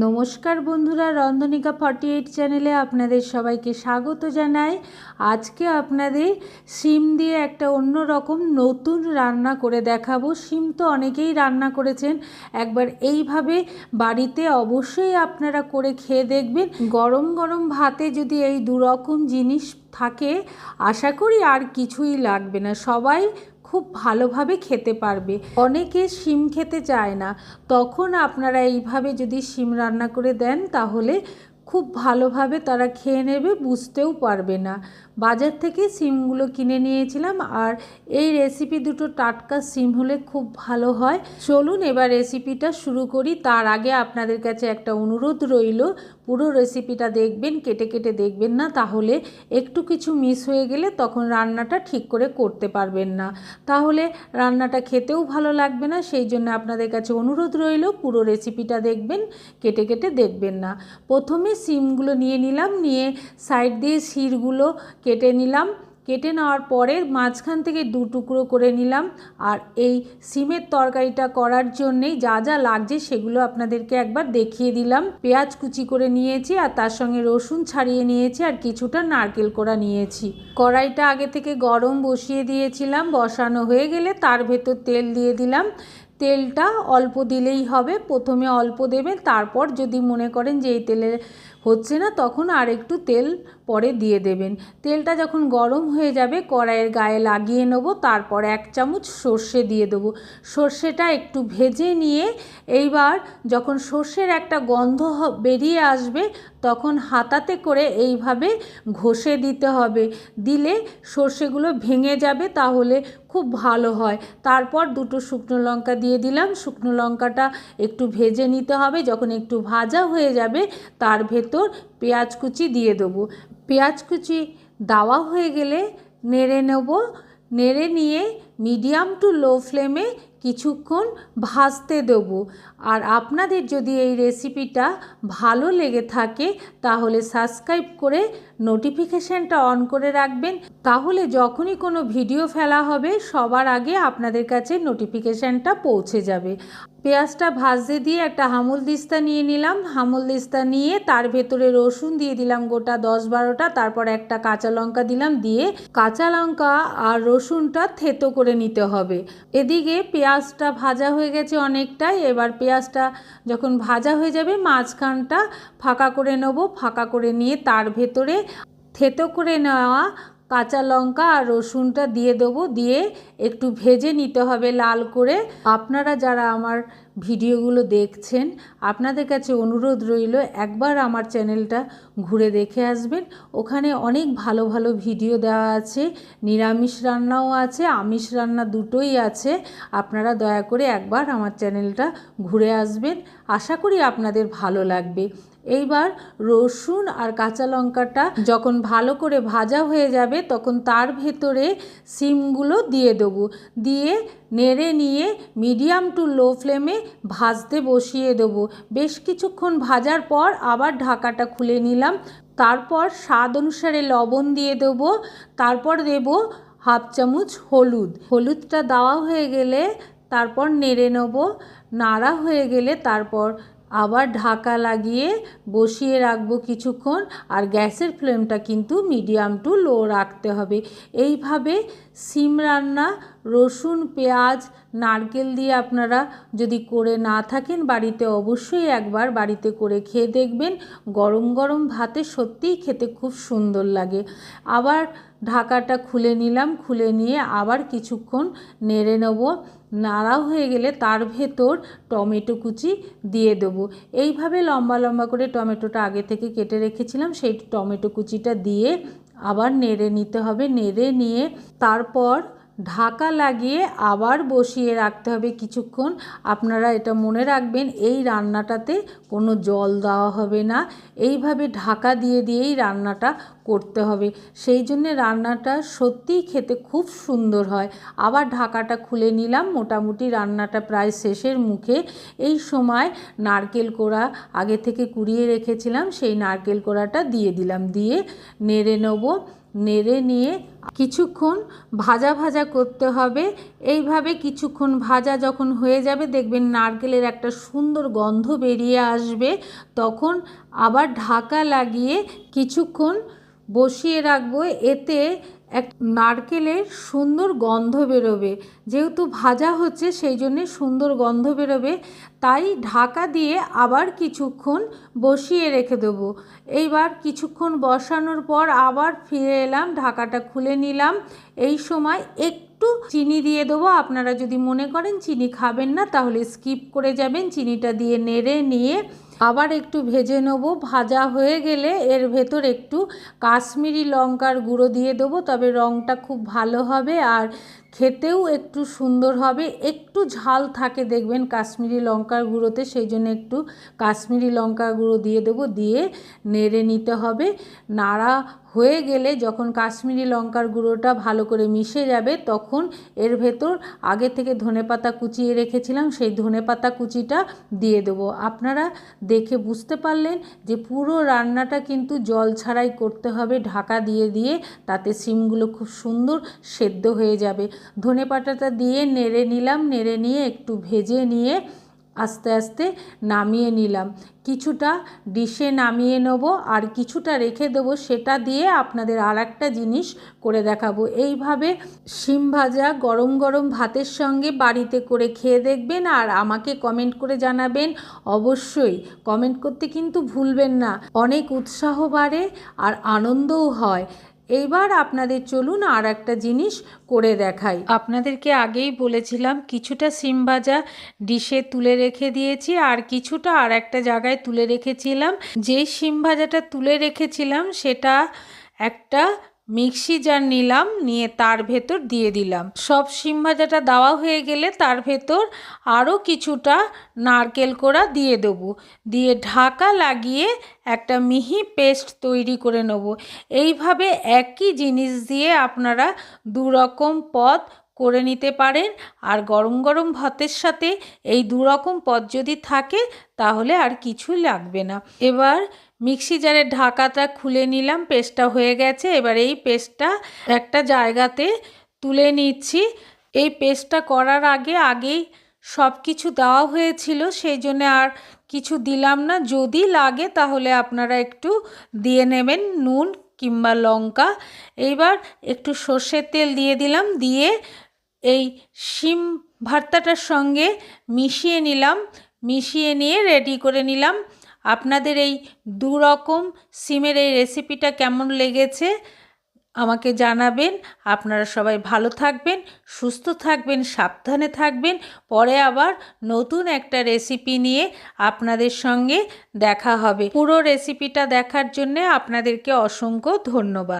নমস্কার বন্ধুরা, রন্ধনিকা forty eight চ্যানেলে আপনাদের সবাইকে স্বাগত জানাই। আজকে আপনাদের শিম দিয়ে একটা অন্য রকম নতুন রান্না করে দেখাবো। শিম তো অনেকেই রান্না করেছেন, একবার এইভাবে বাড়িতে অবশ্যই আপনারা করে খেয়ে দেখবেন। গরম গরম ভাতে যদি এই দুরকম জিনিস থাকে, আশা করি আর কিছুই লাগবে না। সবাই খুব ভালোভাবে খেতে পারবে। অনেকে শিম খেতে চায় না। তখন আপনারা এইভাবে যদি শিম রান্না করে দেন, তাহলে খুব ভালোভাবে তারা খেয়ে নেবে, বুঝতেও পারবে না। বাজার থেকে সিমগুলো কিনে নিয়েছিলাম আর এই রেসিপি দুটো টাটকা সিম হলে খুব ভালো হয়। চলুন এবার রেসিপিটা শুরু করি। তার আগে আপনাদের কাছে একটা অনুরোধ রইল, পুরো রেসিপিটা দেখবেন, কেটে কেটে দেখবেন না, তাহলে একটু কিছু মিস হয়ে গেলে তখন রান্নাটা ঠিক করে করতে পারবেন না। তাহলে রান্নাটা খেতেও ভালো লাগবে না, সেই জন্য আপনাদের কাছে অনুরোধ রইল, পুরো রেসিপিটা দেখবেন, কেটে কেটে দেখবেন না। প্রথমে সিমগুলো নিয়ে নিলাম, নিয়ে সাইড দিয়ে শিরগুলো কেটে নিলাম। কেটে নেওয়ার পরে মাঝখান থেকে দু টুকরো করে নিলাম। আর এই সিমের তরকারিটা করার জন্যেই যা যা লাগছে সেগুলো আপনাদেরকে একবার দেখিয়ে দিলাম। পেঁয়াজ কুচি করে নিয়েছি আর তার সঙ্গে রসুন ছাড়িয়ে নিয়েছি আর কিছুটা নারকেল কোড়া নিয়েছি। কড়াইটা আগে থেকে গরম বসিয়ে দিয়েছিলাম। বসানো হয়ে গেলে তার ভেতর তেল দিয়ে দিলাম। তেলটা অল্প দিলেই হবে। প্রথমে অল্প দেবেন, তারপর যদি মনে করেন যে এই তেলে হচ্ছে না, তখন আর একটু তেল পরে দিয়ে দেবেন। তেলটা যখন গরম হয়ে যাবে, কড়াইয়ের গায়ে লাগিয়ে নেব, তারপর এক চামচ সর্ষে দিয়ে দেবো। সর্ষেটা একটু ভেজে নিয়ে এইবার যখন সর্ষের একটা গন্ধ বেরিয়ে আসবে তখন হাতাতে করে এইভাবে ঘষে দিতে হবে। দিলে সর্ষেগুলো ভেঙে যাবে তাহলে খুব ভালো হয়। তারপর দুটো শুকনো লঙ্কা দিয়ে দিলাম। শুকনো লঙ্কাটা একটু ভেজে নিতে হবে। যখন একটু ভাজা হয়ে যাবে তার ভেতর পেঁয়াজ কুচি দিয়ে দেবো। পেঁয়াজ কুচি দেওয়া হয়ে গেলে নেড়ে নেব। নেড়ে নিয়ে মিডিয়াম টু লো ফ্লেমে কিছুক্ষণ ভাজতে দেব। আর আপনাদের যদি এই রেসিপিটা ভালো লেগে থাকে, তাহলে সাবস্ক্রাইব করে নোটিফিকেশানটা অন করে রাখবেন। তাহলে যখনই কোনো ভিডিও ফেলা হবে, সবার আগে আপনাদের কাছে নোটিফিকেশানটা পৌঁছে যাবে। পেঁয়াজটা ভাজতে দিয়ে একটা হামুল দিস্তা নিয়ে নিলাম। হামুল দিস্তা নিয়ে তার ভেতরে রসুন দিয়ে দিলাম গোটা দশ বারোটা। তারপর একটা কাঁচা লঙ্কা দিলাম দিয়ে কাঁচা লঙ্কা আর রসুনটা থেতো করে নিতে হবে। এদিকে পেঁয়াজটা ভাজা হয়ে গেছে অনেকটাই এবার পেঁয়াজটা যখন ভাজা হয়ে যাবে মাঝখানটা ফাঁকা করে নেব। ফাঁকা করে নিয়ে তার ভেতরে থেতো করে নেওয়া কাঁচা লঙ্কা আর রসুনটা দিয়ে দেবো। দিয়ে একটু ভেজে নিতে হবে লাল করে। আপনারা যারা আমার ভিডিওগুলো দেখছেন, আপনাদের কাছে অনুরোধ রইল, একবার আমার চ্যানেলটা ঘুরে দেখে আসবেন। ওখানে অনেক ভালো ভালো ভিডিও দেওয়া আছে, নিরামিষ রান্নাও আছে, আমিষ রান্না দুটোই আছে। আপনারা দয়া করে একবার আমার চ্যানেলটা ঘুরে আসবেন। আশা করি আপনাদের ভালো লাগবে। এইবার রসুন আর কাঁচা লঙ্কাটা যখন ভালো করে ভাজা হয়ে যাবে, তখন তার ভেতরে সিমগুলো দিয়ে দেবো। দিয়ে নেড়ে নিয়ে মিডিয়াম টু লো ফ্লেমে ভাজতে বসিয়ে দেবো। বেশ কিছুক্ষণ ভাজার পর আবার ঢাকাটা খুলে নিলাম। তারপর স্বাদ অনুসারে লবণ দিয়ে দেবো। তারপর দেব হাফ চামচ হলুদ। হলুদটা দেওয়া হয়ে গেলে তারপর নেড়ে নেব। নাড়া হয়ে গেলে তারপর আবার ঢাকা লাগিয়ে বসিয়ে রাখব কিছুক্ষণ আর গ্যাসের ফ্লেমটা কিন্তু মিডিয়াম টু লো রাখতে হবে। এইভাবে সিম রান্না, রসুন, পেঁয়াজ, নারকেল দিয়ে আপনারা যদি করে না থাকেন বাড়িতে অবশ্যই একবার বাড়িতে করে খেয়ে দেখবেন। গরম গরম ভাতে সত্যিই খেতে খুব সুন্দর লাগে। আবার ঢাকাটা খুলে নিলাম, খুলে নিয়ে আবার কিছুক্ষণ নেড়ে নেব। নাড়া হয়ে গেলে তার ভেতর টমেটো কুচি দিয়ে দেবো। এইভাবে লম্বা লম্বা করে টমেটোটা আগে থেকে কেটে রেখেছিলাম, সেই টমেটো কুচিটা দিয়ে আবার নেড়ে নিতে হবে। নেড়ে নিয়ে তারপর ঢাকা লাগিয়ে আবার বসিয়ে রাখতে হবে কিছুক্ষণ। আপনারা এটা মনে রাখবেন, এই রান্নাটাতে কোনো জল দেওয়া হবে না। এইভাবে ঢাকা দিয়ে দিয়েই রান্নাটা করতে হবে। সেই জন্যে রান্নাটা সত্যিই খেতে খুব সুন্দর হয়। আবার ঢাকাটা খুলে নিলাম, মোটামুটি রান্নাটা প্রায় শেষের মুখে। এই সময় নারকেল কোড়া আগে থেকে কুড়িয়ে রেখেছিলাম, সেই নারকেল কোড়াটা দিয়ে দিলাম। দিয়ে নেড়ে নেব। নেড়ে নিয়ে কিছুক্ষণ ভাজা ভাজা করতে হবে। এইভাবে কিছুক্ষণ ভাজা যখন হয়ে যাবে, দেখবেন নারকেলের একটা সুন্দর গন্ধ বেরিয়ে আসবে। তখন আবার ঢাকা লাগিয়ে কিছুক্ষণ বসিয়ে রাখব। এতে এক নারকেলের সুন্দর গন্ধ বেরোবে। যেহেতু ভাজা হচ্ছে, সেই জন্যে সুন্দর গন্ধ বেরোবে। তাই ঢাকা দিয়ে আবার কিছুক্ষণ বসিয়ে রেখে দেবো। এইবার কিছুক্ষণ বসানোর পর আবার ফিরে এলাম, ঢাকাটা খুলে নিলাম। এই সময় একটু চিনি দিয়ে দেবো। আপনারা যদি মনে করেন চিনি খাবেন না, তাহলে স্কিপ করে যাবেন। চিনিটা দিয়ে নেড়ে নিয়ে আবার একটু ভেজে নেব। ভাজা হয়ে গেলে এর ভেতর একটু কাশ্মীরি লঙ্কার গুঁড়ো দিয়ে দেবো। তবে রঙটা খুব ভালো হবে আর খেতেও একটু সুন্দর হবে। একটু ঝাল থাকে দেখবেন কাশ্মীরি লঙ্কার গুঁড়োতে, সেই জন্য একটু কাশ্মীরি লঙ্কার গুঁড়ো দিয়ে দেবো। দিয়ে নেড়ে নিতে হবে। নাড়া হয়ে গেলে যখন কাশ্মীরি লঙ্কার গুঁড়োটা ভালো করে মিশে যাবে, তখন এর ভেতর আগে থেকে ধনেপাতা কুচিয়ে রেখেছিলাম, সেই ধনেপাতা কুচিটা দিয়ে দেবো। আপনারা দেখে বুঝতে পারলেন যে পুরো রান্নাটা কিন্তু জল ছাড়াই করতে হবে। ঢাকা দিয়ে দিয়ে তাতে সিমগুলো খুব সুন্দর সেদ্ধ হয়ে যাবে। ধনে পাতাটা দিয়ে নেড়ে নিলাম। নেড়ে নিয়ে একটু ভেজে নিয়ে আস্তে আস্তে নামিয়ে নিলাম। কিছুটা ডিশে নামিয়ে নেব আর কিছুটা রেখে দেবো সেটা দিয়ে আপনাদের আর একটা জিনিস করে দেখাবো। এইভাবে শিম ভাজা গরম গরম ভাতের সঙ্গে বাড়িতে করে খেয়ে দেখবেন আর আমাকে কমেন্ট করে জানাবেন। অবশ্যই কমেন্ট করতে কিন্তু ভুলবেন না। অনেক উৎসাহ বাড়ে আর আনন্দও হয়। এইবার আপনাদের চলুন আর একটা জিনিস করে দেখাই। আপনাদেরকে আগেই বলেছিলাম, কিছুটা সিম ভাজা ডিশে তুলে রেখে দিয়েছি আর কিছুটা আর একটা জায়গায় তুলে রেখেছিলাম। যেই সিম ভাজাটা তুলে রেখেছিলাম, সেটা একটা মিক্সি জার নিলাম, নিয়ে তার ভেতর দিয়ে দিলাম। সব শিম ভাজাটা দেওয়া হয়ে গেলে তার ভেতর আরও কিছুটা নারকেল কোড়া দিয়ে দেবো। দিয়ে ঢাকা লাগিয়ে একটা মিহি পেস্ট তৈরি করে নেব। এইভাবে একই জিনিস দিয়ে আপনারা দুরকম পদ করে নিতে পারেন আর গরম গরম ভাতের সাথে এই দুরকম পদ যদি থাকে তাহলে আর কিছুই লাগবে না। এবার মিক্সি জারের ঢাকাটা খুলে নিলাম, পেস্টটা হয়ে গেছে। এবার এই পেস্টটা একটা জায়গাতে তুলে নিচ্ছি। এই পেস্টটা করার আগে, আগেই সব কিছু দেওয়া হয়েছিল, সেই জন্য আর কিছু দিলাম না। যদি লাগে তাহলে আপনারা একটু দিয়ে নেবেন নুন কিংবা লঙ্কা। এইবার একটু সর্ষের তেল দিয়ে দিলাম, দিয়ে এই শিম ভর্তাটার সঙ্গে মিশিয়ে নিলাম। মিশিয়ে নিয়ে রেডি করে নিলাম। আপনাদের এই দু রকম সিমের এই রেসিপিটা কেমন লেগেছে আমাকে জানাবেন। আপনারা সবাই ভালো থাকবেন, সুস্থ থাকবেন, সাবধানে থাকবেন। পরে আবার নতুন একটা রেসিপি নিয়ে আপনাদের সঙ্গে দেখা হবে। পুরো রেসিপিটা দেখার জন্যে আপনাদেরকে অসংখ্য ধন্যবাদ।